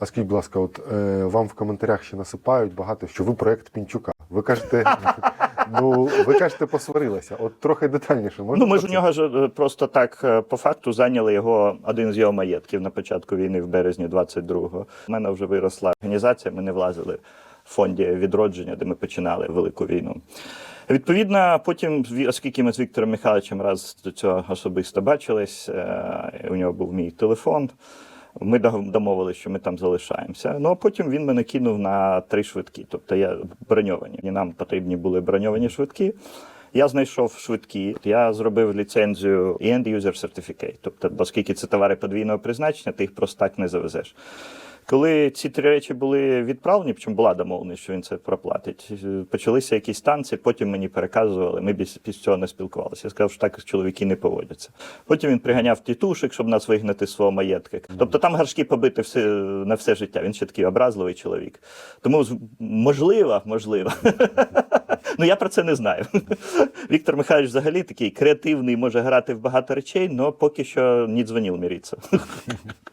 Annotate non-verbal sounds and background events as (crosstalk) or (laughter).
А скажіть, будь ласка, от е, вам в коментарях ще насипають багато, що ви проект Пінчука. Ви кажете, (laughs) ну ви кажете, посварилися. От трохи детальніше можна. Ну, ми ж у нього ж е, просто так е, по факту зайняли його один з його маєтків на початку війни в березні 22-го. У мене вже виросла організація. Ми не влазили в фонді відродження, де ми починали велику війну. Відповідно, потім, оскільки ми з Віктором Михайловичем раз до цього особисто бачились, е, у нього був мій телефон. Ми домовилися, що ми там залишаємося. Ну а потім він мене кинув на три швидкі. Тобто я броньовані. І нам потрібні були броньовані швидкі. Я знайшов швидкі. Я зробив ліцензію End User Certificate. Тобто, оскільки це товари подвійного призначення, ти їх просто так не завезеш. Коли ці три речі були відправлені, причому була домовленість, що він це проплатить, е, почалися якісь танці, потім мені переказували, ми після цього не спілкувалися. Я сказав, що так чоловіки не поводяться. Потім він приганяв тітушек, щоб нас вигнати з свого маєтка. Тобто там гаршки побити все, на все життя. Він ще такий образливий чоловік. Тому можливо, можливо. (laughs) Ну я про це не знаю. (laughs) Віктор Михайлович взагалі такий креативний, може грати в багато речей, але поки що не дзвонив міритися. (laughs)